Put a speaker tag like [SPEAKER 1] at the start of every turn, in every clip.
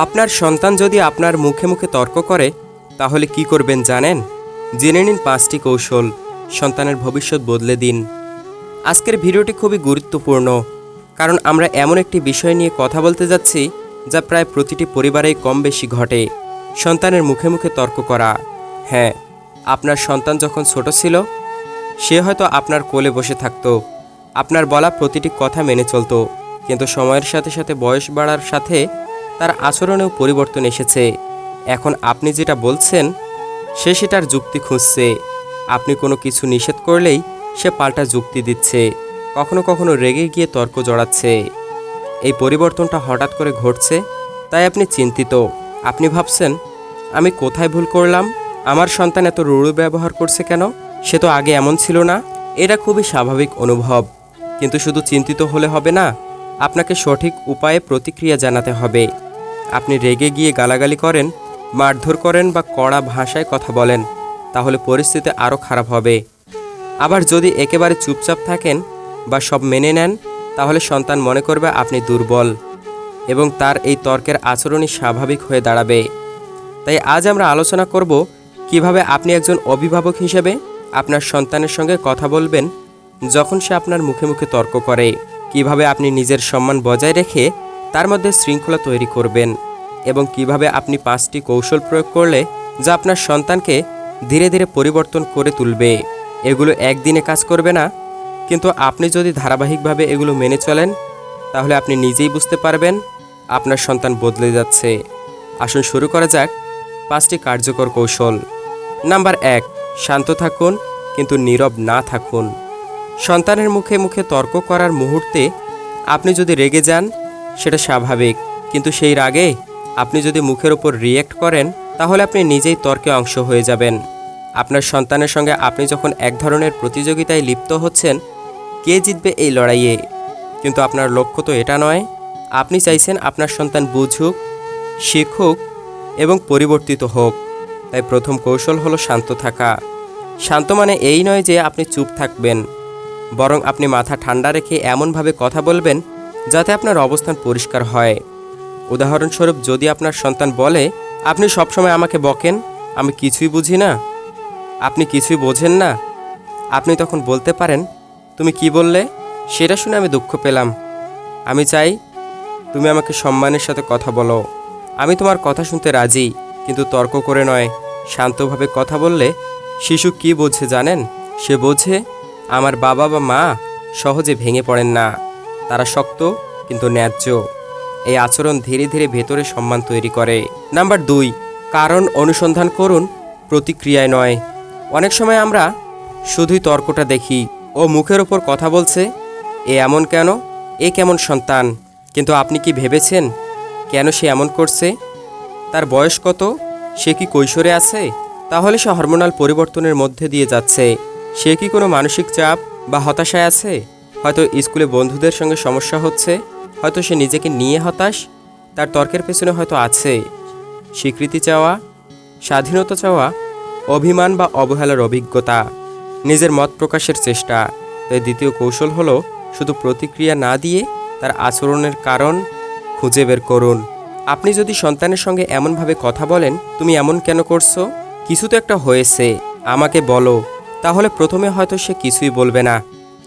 [SPEAKER 1] আপনার সন্তান যদি আপনার মুখে মুখে তর্ক করে, তাহলে কি করবেন জানেন? জেনে নিন পাঁচটি কৌশল, সন্তানের ভবিষ্যৎ বদলে দিন। আজকের ভিডিওটি খুবই গুরুত্বপূর্ণ, কারণ আমরা এমন একটি বিষয় নিয়ে কথা বলতে যাচ্ছি, যা প্রায় প্রতিটি পরিবারেই কম বেশি ঘটে, সন্তানের মুখে মুখে তর্ক করা। হ্যাঁ আপনার সন্তান যখন ছোট ছিল, সে হয়তো আপনার কোলে বসে থাকতো, আপনার বলা প্রতিটি কথা মেনে চলতো, কিন্তু সময়ের সাথে সাথে বয়স বাড়ার সাথে তার আচরণেও পরিবর্তন এসেছে। এখন আপনি যেটা বলছেন, সে সেটার যুক্তি খুঁজছে। আপনি কোনো কিছু নিষেধ করলেই সে পাল্টা যুক্তি দিচ্ছে। কখনো কখনো রেগে গিয়ে তর্ক জড়াচ্ছে। এই পরিবর্তনটা হঠাৎ করে ঘটছে, তাই আপনি চিন্তিত। আপনি ভাবছেন, আমি কোথায় ভুল করলাম? আমার সন্তান এত রুড়ু ব্যবহার করছে কেন? সে তো আগে এমন ছিল না। এটা খুবই স্বাভাবিক অনুভব। কিন্তু শুধু চিন্তিত হলে হবে না, আপনাকে সঠিক উপায়ে প্রতিক্রিয়া জানাতে হবে। আপনি রেগে গিয়ে গালাগালি করেন, মারধর করেন বা কড়া ভাষায় কথা বলেন, তাহলে পরিস্থিতি আরও খারাপ হবে। আবার যদি একেবারে চুপচাপ থাকেন বা সব মেনে নেন, তাহলে সন্তান মনে করবে আপনি দুর্বল এবং তার এই তর্কের আচরণই স্বাভাবিক হয়ে দাঁড়াবে। তাই আজ আমরা আলোচনা করব কীভাবে আপনি একজন অভিভাবক হিসেবে আপনার সন্তানের সঙ্গে কথা বলবেন, যখন সে আপনার মুখে মুখে তর্ক করে, কীভাবে আপনি নিজের সম্মান বজায় রেখে তার মধ্যে শৃঙ্খলা তৈরি করবেন এবং কীভাবে আপনি পাঁচটি কৌশল প্রয়োগ করলে যা আপনার সন্তানকে ধীরে ধীরে পরিবর্তন করে তুলবে, এগুলো একদিনে কাজ করবে না। কিন্তু আপনি যদি ধারাবাহিকভাবে এগুলো মেনে চলেন, তাহলে আপনি নিজেই বুঝতে পারবেন আপনার সন্তান বদলে যাচ্ছে। আসুন শুরু করা যাক পাঁচটি কার্যকর কৌশল। নাম্বার এক, শান্ত থাকুন, কিন্তু নীরব না থাকুন। সন্তানের মুখে মুখে তর্ক করার মুহূর্তে আপনি যদি রেগে যান সেটা স্বাভাবিক। কিন্তু সেই রাগে আপনি যদি মুখের ওপর রিয়েক্ট করেন, তাহলে আপনি নিজেই তর্কে অংশ হয়ে যাবেন। আপনার সন্তানের সঙ্গে আপনি যখন এক ধরনের প্রতিযোগিতায় লিপ্ত হচ্ছেন, কে জিতবে এই লড়াইয়ে? কিন্তু আপনার লক্ষ্য তো এটা নয়। আপনি চাইছেন আপনার সন্তান বুঝুক, শিখুক এবং পরিবর্তিত হোক। তাই প্রথম কৌশল হলো শান্ত থাকা। শান্ত মানে এই নয় যে আপনি চুপ থাকবেন, বরং আপনি মাথা ঠান্ডা রেখে এমনভাবে কথা বলবেন যাতে আপনার অবস্থান পরিষ্কার হয়। উদাহরণস্বরূপ, যদি আপনার সন্তান বলে, আপনি সবসময় আমাকে বকেন, আমি কিছুই বুঝি না। আপনি কিছুই বোঝেন না। আপনি তখন বলতে পারেন, তুমি কি বললে? সেটা শুনে আমি দুঃখ পেলাম। আমি চাই, তুমি আমাকে সম্মানের সাথে কথা বলো। আমি তোমার কথা শুনতে রাজি, কিন্তু তর্ক করে নয়। শান্তভাবে কথা বললে, শিশু কি বোঝে জানেন? সে বোঝে, আমার বাবা বা মা সহজে ভেঙে পড়েন না। তারা শক্ত, কিন্তু ন্যায্য। এই আচরণ ধীরে ধীরে ভেতরে সম্মান তৈরি করে। নাম্বার দুই, কারণ অনুসন্ধান করুন, প্রতিক্রিয়ায় নয়। অনেক সময় আমরা শুধুই তর্কটা দেখি ও মুখের ওপর কথা বলছে, এ এমন কেন? এ কেমন সন্তান? কিন্তু আপনি কি ভেবেছেন কেন সে এমন করছে? তার বয়স কত? সে কি কৈশোরে আছে? তাহলে সে হরমোনাল পরিবর্তনের মধ্যে দিয়ে যাচ্ছে। সে কি কোনো মানসিক চাপ বা হতাশায় আছে? হয়তো স্কুলে বন্ধুদের সঙ্গে সমস্যা হচ্ছে, হয়তো সে নিজেকে নিয়ে হতাশ, তার তর্কের পেছনে হয়তো আছে স্বীকৃতি চাওয়া, স্বাধীনতা চাওয়া, অভিমান বা অবহেলার অভিজ্ঞতা, নিজের মত প্রকাশের চেষ্টা। তাই দ্বিতীয় কৌশল হলো শুধু প্রতিক্রিয়া না দিয়ে তার আচরণের কারণ খুঁজে বের করুন। আপনি যদি সন্তানের সঙ্গে এমনভাবে কথা বলেন, তুমি এমন কেন করছ? কিছু তো একটা হয়েছে, আমাকে বলো। তাহলে প্রথমে হয়তো সে কিছুই বলবে না।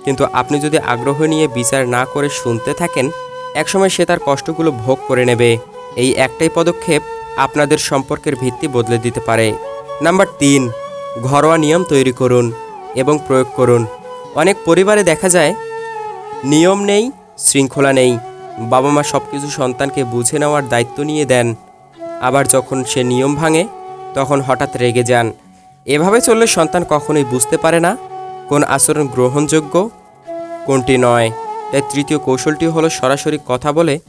[SPEAKER 1] কিন্তু আপনি যদি আগ্রহ নিয়ে বিচার না করে শুনতে থাকেন, একসময় সে তার কষ্টগুলো ভোগ করে নেবে। এই একটাই পদক্ষেপ আপনাদের সম্পর্কের ভিত্তি বদলে দিতে পারে। নাম্বার তিন, ঘরোয়া নিয়ম তৈরি করুন এবং প্রয়োগ করুন। অনেক পরিবারে দেখা যায়, নিয়ম নেই, শৃঙ্খলা নেই। বাবা মা সব কিছু সন্তানকে বুঝে নেওয়ার দায়িত্ব নিয়ে দেন। আবার যখন সে নিয়ম ভাঙে, তখন হঠাৎ রেগে যান। এভাবে চললে সন্তান কখনোই বুঝতে পারে না কোন আচরণ গ্রহণযোগ্য? কোনটি নয়। তাই তৃতীয় কৌশলটি হলো সরাসরি কথা বলে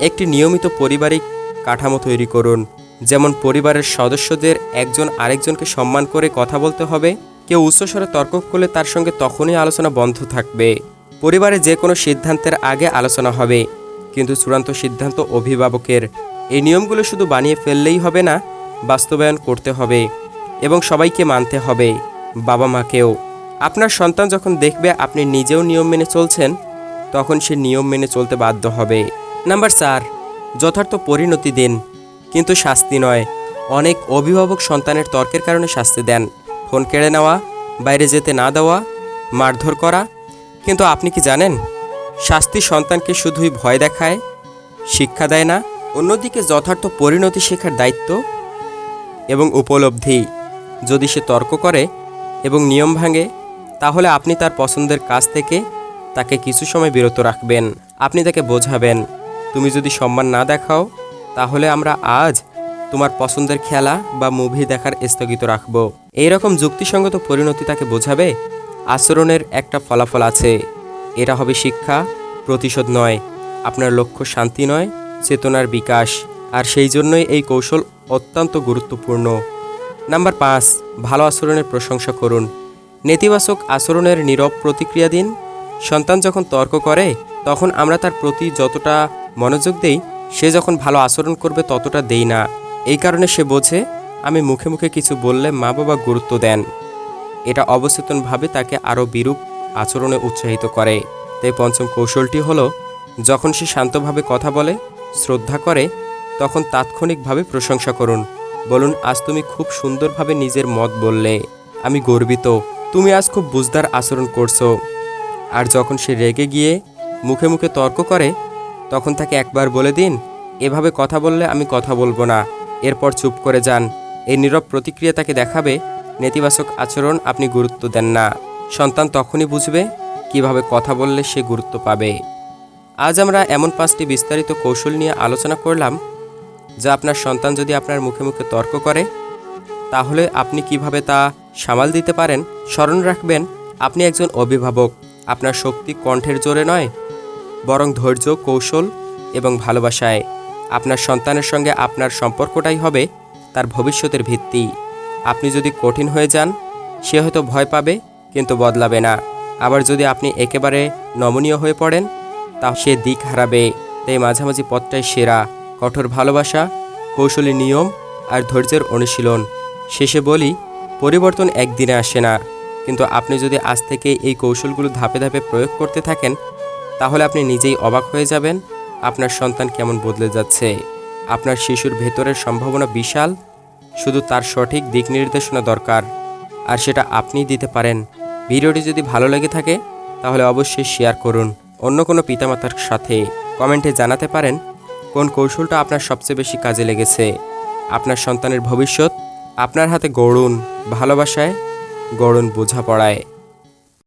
[SPEAKER 1] একটি নিয়মিত পারিবারিক কাঠামো তৈরি করুন। যেমন পরিবারের সদস্যদের একজন আরেকজনকে সম্মান করে কথা বলতে হবে। কেউ উচ্চস্বরে তর্ক করলে তার সঙ্গে তখনই আলোচনা বন্ধ থাকবে। পরিবারে যে কোনো সিদ্ধান্তের আগে আলোচনা হবে। কিন্তু চূড়ান্ত সিদ্ধান্ত অভিভাবকের। এই নিয়মগুলো শুধু বানিয়ে ফেললেই হবে না, বাস্তবায়ন করতে হবে এবং সবাইকে মানতে হবে বাবা মাকেও আপনার সন্তান যখন দেখবে আপনি নিজেও নিয়ম মেনে চলছেন, তখন সে নিয়ম মেনে চলতে বাধ্য হবে। নাম্বার চার, যথার্থ পরিণতি দিন, কিন্তু শাস্তি নয়। অনেক অভিভাবক সন্তানের তর্কের কারণে শাস্তি দেন। ফোন কেড়ে নেওয়া, বাইরে যেতে না দেওয়া, মারধর করা। কিন্তু আপনি কি জানেন, শাস্তি সন্তানকে শুধুই ভয় দেখায়, শিক্ষা দেয় না, অন্যদিকে যথার্থ পরিণতি শেখার দায়িত্ব এবং উপলব্ধি। যদি সে তর্ক করে এবং নিয়ম ভাঙে তাহলে আপনি তার পছন্দের কাজ থেকে তাকে কিছু সময় বিরত রাখবেন। আপনি তাকে বোঝাবেন, তুমি যদি সম্মান না দেখাও, তাহলে আমরা আজ তোমার পছন্দের খেলা বা মুভি দেখার স্থগিত রাখব। এইরকম যুক্তিসঙ্গত পরিণতি তাকে বোঝাবে, আচরণের একটা ফলাফল আছে। এটা হবে শিক্ষা, প্রতিশোধ নয়, আপনার লক্ষ্য শান্তি নয়, চেতনার বিকাশ। আর সেই জন্যই এই কৌশল অত্যন্ত গুরুত্বপূর্ণ। নাম্বার পাঁচ, ভালো আচরণের প্রশংসা করুন। নেতিবাচক আচরণের নীরব প্রতিক্রিয়া দিন। সন্তান যখন তর্ক করে, তখন আমরা তার প্রতি যতটা মনোযোগ দেই, সে যখন ভালো আচরণ করবে ততটা দেই না। এই কারণে সে বোঝে, আমি মুখে মুখে কিছু বললে মা বাবা গুরুত্ব দেন। এটা অবচেতনভাবে তাকে আরও বিরূপ আচরণে উৎসাহিত করে। তাই পঞ্চম কৌশলটি হলো, যখন সে শান্তভাবে কথা বলে, শ্রদ্ধা করে, তখন তাৎক্ষণিকভাবে প্রশংসা করুন। বলুন, আজ তুমি খুব সুন্দরভাবে নিজের মত বললে। আমি গর্বিত। তুমি আজ খুব বুঝদার আচরণ করছ। আর যখন সে রেগে গিয়ে মুখে মুখে তর্ক করে, তখন তাকে একবার বলে দিন, এভাবে কথা বললে আমি কথা বলব না। এরপর চুপ করে যান। এই নীরব প্রতিক্রিয়া তাকে দেখাবে, নেতিবাচক আচরণ আপনি গুরুত্ব দেন না। সন্তান তখনই বুঝবে কীভাবে কথা বললে সে গুরুত্ব পাবে। আজ আমরা এমন পাঁচটি বিস্তারিত কৌশল নিয়ে আলোচনা করলাম, যা আপনার সন্তান যদি আপনার মুখে মুখে তর্ক করে, তাহলে আপনি কীভাবে তা সামাল দিতে পারেন, স্মরণ রাখবেন, আপনি একজন অভিভাবক, আপনার শক্তি কণ্ঠের জোরে নয়, বরং ধৈর্য, কৌশল এবং ভালোবাসায়। আপনার সন্তানের সঙ্গে আপনার সম্পর্কটাই হবে তার ভবিষ্যতের ভিত্তি। আপনি যদি কঠিন হয়ে যান, সে হয়তো ভয় পাবে, কিন্তু বদলাবে না। আবার যদি আপনি একেবারে নমনীয় হয়ে পড়েন, তা সে দিক হারাবে। তাই মাঝামাঝি পথটাই সেরা। কঠোর ভালোবাসা, কৌশলী নিয়ম আর ধৈর্যের অনুশীলন। শেষে বলি পরিবর্তন একদিনে আসে না। কিন্তু আপনি যদি আজ থেকে এই কৌশলগুলো ধাপে ধাপে প্রয়োগ করতে থাকেন, তাহলে আপনি নিজেই অবাক হয়ে যাবেন, আপনার সন্তান কেমন বদলে যাচ্ছে, আপনার শিশুর ভেতরের সম্ভাবনা বিশাল, শুধু তার সঠিক দিক নির্দেশনা দরকার, আর সেটা আপনি দিতে পারেন। ভিডিওটি যদি ভালো লেগে থাকে, তাহলে অবশ্যই শেয়ার করুন। অন্য কোনো পিতামাতার সাথে কমেন্টে জানাতে পারেন, কোন কৌশলটা আপনার সবচেয়ে বেশি কাজে লেগেছে, আপনার সন্তানের ভবিষ্যৎ আপনার হাতে গড়ুন ভালোবাসায় গড়ুন বোঝাপড়ায়।